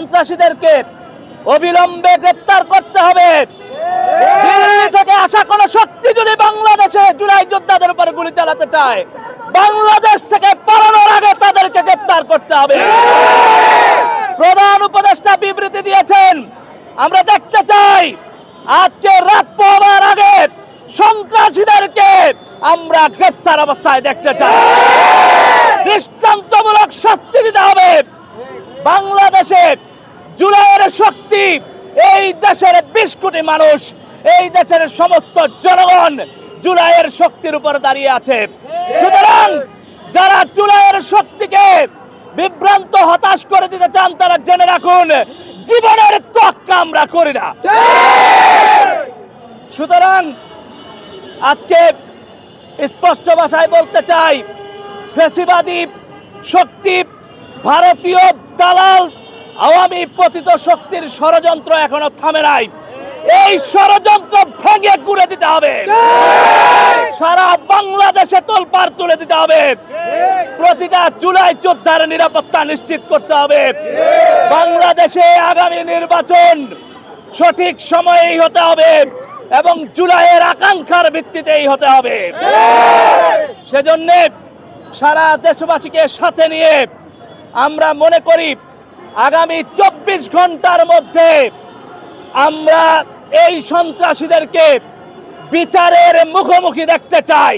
সন্ত্রাসীদেরকে অবিলম্বে গ্রেপ্তার করতে হবে। থেকে আসা কোন শক্তি যদি বাংলাদেশে জুলাই যোদ্ধাদের উপর গুলি চালাতে চায়, বাংলাদেশ থেকে পালানোর আগে তাদেরকে গ্রেপ্তার করতে হবে। প্রধান উপদেষ্টা বিবৃতি দিয়েছেন, আমরা দেখতে চাই আজকে রাত পাওয়ার আগে সন্ত্রাসীদেরকে আমরা গ্রেপ্তার অবস্থায় দেখতে চাই। দৃষ্টান্তমূলক শাস্তি দিতে হবে। বাংলাদেশে জুলাইয়ের শক্তি, এই দেশের বিশ কোটি মানুষ, এই দেশের সমস্ত জনগণ জুলাইয়ের শক্তির উপর দাঁড়িয়ে আছে। সুতরাং যারা জুলাইয়ের শক্তিকে বিভ্রান্ত, হতাশ করে দিতে চান, তারা জেনে রাখুন, জীবনের তোয়াক্কা আমরা করি না। সুতরাং আজকে স্পষ্ট ভাষায় বলতে চাই, ফেসিবাদী শক্তি, ভারতীয় দালাল আওয়ামী পতিত শক্তির ষড়যন্ত্র এখনও থামে নাই। এই ষড়যন্ত্র ভেঙে গুড়ে দিতে হবে। সারা বাংলাদেশে তোলপাড় তুলে দিতে হবে। প্রতিটা জুলাই যোদ্ধার নিরাপত্তা নিশ্চিত করতে হবে। বাংলাদেশে আগামী নির্বাচন সঠিক সময়েই হতে হবে এবং জুলাইয়ের আকাঙ্ক্ষার ভিত্তিতেই হতে হবে। সেজন্যে সারা দেশবাসীকে সাথে নিয়ে আমরা মনে করি আগামী চব্বিশ ঘণ্টার মধ্যে আমরা এই সন্ত্রাসীদেরকে বিচারের মুখোমুখি দেখতে চাই।